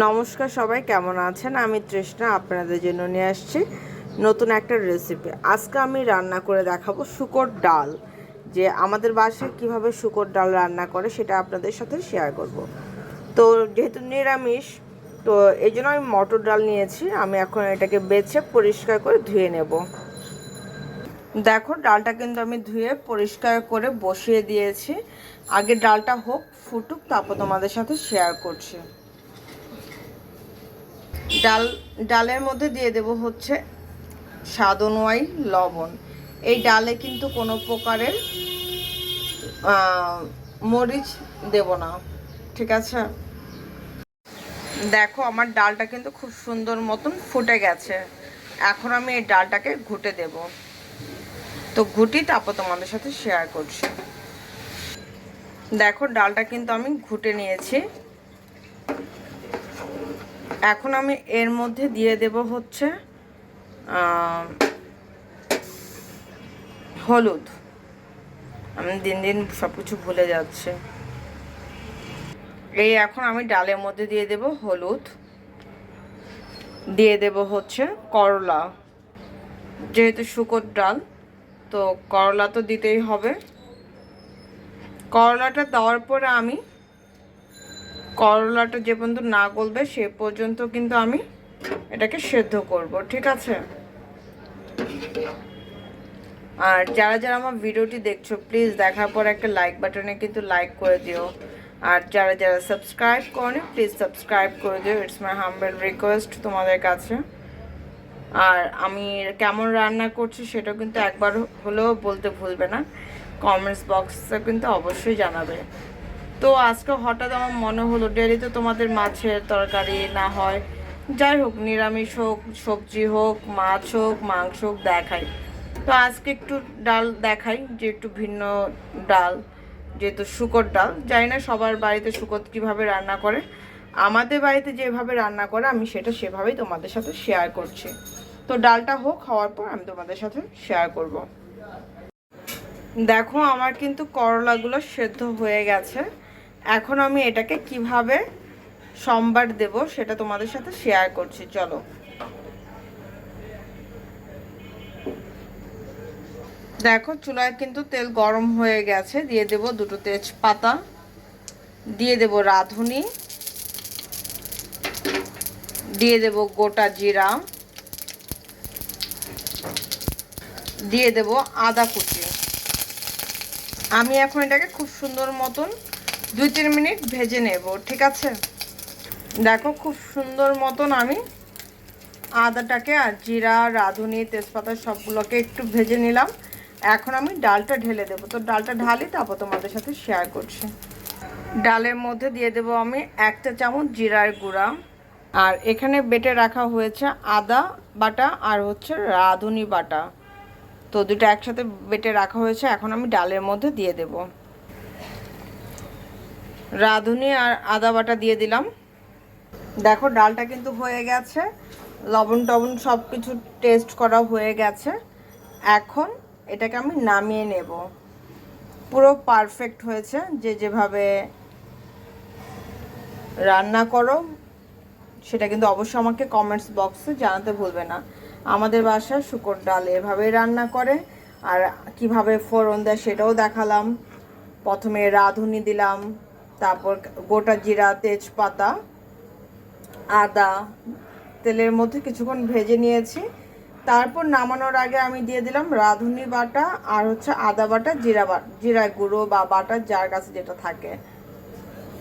নমস্কার সবাই, কেমন আছেন? আমি তৃষ্ণা, আপনাদের জন্য নিয়ে আসছি নতুন একটা রেসিপি আজকে আমি রান্না করে দেখাবো শুকর ডাল, যে আমাদের বাসায় কীভাবে শুকর ডাল রান্না করে সেটা আপনাদের সাথে শেয়ার করব। তো যেহেতু নিরামিষ, তো এই জন্য আমি মটর ডাল নিয়েছি, আমি এখন এটাকে বেছে পরিষ্কার করে ধুয়ে নেব। দেখো, ডালটা কিন্তু আমি ধুয়ে পরিষ্কার করে বসিয়ে দিয়েছি। আগে ডালটা হোক, ফুটুক, তারপর তোমাদের সাথে শেয়ার করছি। ডাল, ডালের মধ্যে দিয়ে দেব হচ্ছে স্বাদ অনুযায়ী লবণ। এই ডালে কিন্তু কোনো প্রকারের মরিচ দেব না। ঠিক আছে? দেখো, আমার ডালটা কিন্তু খুব সুন্দর মতন ফুটে গেছে। এখন আমি এই ডালটাকে ঘুটে দেব। তো ঘুটি তারপর তোমাদের সাথে শেয়ার করছি। দেখো, ডালটা কিন্তু আমি ঘুটে নিয়েছি। এখন আমি এর মধ্যে দিয়ে দেব হচ্ছে হলুদ। আমি দিন দিন সব কিছু ভুলে যাচ্ছে। এই এখন আমি ডালের মধ্যে দিয়ে দেব হলুদ। দিয়ে দেব হচ্ছে করলা। যেহেতু শুকর ডাল, তো করলা তো দিতেই হবে। করলাটা দেওয়ার পরে আমি করলাটা যে পর্যন্ত না গলবে সে পর্যন্ত কিন্তু আমি এটাকে সেদ্ধ করব, ঠিক আছে? আর যারা যারা আমার ভিডিওটি দেখছ প্লিজ দেখার পর একটা লাইক বাটনে কিন্তু লাইক করে দিও। আর যারা যারা সাবস্ক্রাইব করেনি প্লিজ সাবস্ক্রাইব করে দিও। ইটস মাই হাম্বেল রিকোয়েস্ট তোমাদের কাছে। আর আমি কেমন রান্না করছি সেটা কিন্তু একবার হলেও বলতে ভুলবে না। কমেন্টস বক্সে কিন্তু অবশ্যই জানাবে। তো আজকে হঠাৎ আমার মনে হলো ডেলি তো তোমাদের মাছের তরকারি না হয়। যাই হোক, নিরামিষ হোক, সবজি হোক, মাছ হোক, মাংস হোক, দেখাই। তো আজকে একটু ডাল দেখাই, যে একটু ভিন্ন ডাল, যেহেতু শুকর ডাল। জানি না সবার বাড়িতে শুকর কীভাবে রান্না করে। আমাদের বাড়িতে যেভাবে রান্না করে, আমি সেটা সেভাবেই তোমাদের সাথে শেয়ার করছি। তো ডালটা হোক, হওয়ার পর আমি তোমাদের সাথে শেয়ার করব। দেখো, আমার কিন্তু করলাগুলো সেদ্ধ হয়ে গেছে। এখন আমি এটাকে কীভাবে সম্বার দেব সেটা তোমাদের সাথে শেয়ার করছি, চলো। দেখো, চুলায় কিন্তু তেল গরম হয়ে গেছে, দিয়ে দেব দুটো তেজপাতা, দিয়ে দেব রাঁধুনি, দিয়ে দেব গোটা জিরা, দিয়ে দেব আদা কুচি। আমি এখন এটাকে খুব সুন্দর মতন দুই তিন মিনিট ভেজে নেব, ঠিক আছে? দেখো খুব সুন্দর মতন আমি আদাটাকে আর জিরা, রাঁধুনি, তেজপাতা সবগুলোকে একটু ভেজে নিলাম। এখন আমি ডালটা ঢেলে দেবো। তো ডালটা ঢালি, তারপর তোমাদের সাথে শেয়ার করছি। ডালের মধ্যে দিয়ে দেব আমি একটা চামচ জিরার গুঁড়া। আর এখানে বেটে রাখা হয়েছে আদা বাটা আর হচ্ছে রাঁধুনি বাটা। তো দুটো একসাথে বেটে রাখা হয়েছে, এখন আমি ডালের মধ্যে দিয়ে দেব। রাঁধুনি আর আদা বাটা দিয়ে দিলাম। দেখো, ডালটা কিন্তু হয়ে গেছে। লবণ টবণ সব কিছু টেস্ট করা হয়ে গেছে। এখন এটাকে আমি নামিয়ে নেব। পুরো পারফেক্ট হয়েছে। যে যেভাবে রান্না করো, সেটা কিন্তু অবশ্যই আমাকে কমেন্টস বক্সে জানাতে ভুলবে না। আমাদের বাসায় শুকর ডাল এভাবেই রান্না করে, আর কীভাবে ফোড়ন দেয় সেটাও দেখালাম। প্রথমে রাঁধুনি দিলাম। তারপর গোটা জিরা, তেজপাতা, আদা, তেলের মধ্যে কিছুক্ষণ ভেজে নিয়েছি। তারপর নামানোর আগে আমি দিয়ে দিলাম রাঁধুনি বাটা আর হচ্ছে আদা বাটা, জিরা বাটা জিরা গুঁড়ো বা বাটা, যার কাছে যেটা থাকে।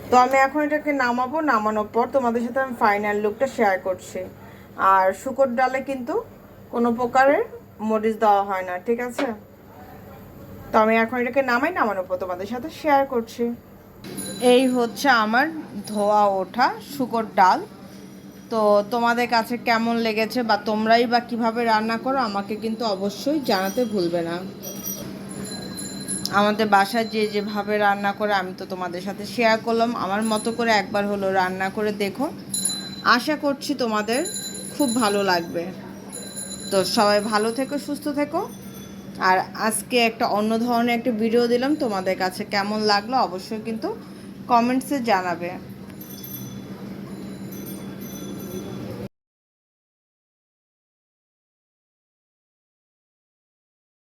তো আমি এখন এটাকে নামাবো, নামানোর পর তোমাদের সাথে আমি ফাইনাল লুকটা শেয়ার করছি। আর শুকর ডালে কিন্তু কোনো প্রকারের মরিচ দেওয়া হয় না, ঠিক আছে? তো আমি এখন এটাকে নামাই, নামানোর পর তোমাদের সাথে শেয়ার করছি। এই হচ্ছে আমার ধোয়া ওঠা শুকর ডাল। তো তোমাদের কাছে কেমন লেগেছে বা তোমরাই বা কীভাবে রান্না করো আমাকে কিন্তু অবশ্যই জানাতে ভুলবে না। আমাদের বাসায় যে যেভাবে রান্না করে আমি তো তোমাদের সাথে শেয়ার করলাম। আমার মতো করে একবার হলো রান্না করে দেখো। আশা করছি তোমাদের খুব ভালো লাগবে। তো সবাই ভালো থেকো, সুস্থ থেকো। আর আজকে একটা অন্য ধরনের একটা ভিডিও দিলাম। তোমাদের কাছে কেমন লাগল অবশ্যই কিন্তু কমেন্টসে জানাবে।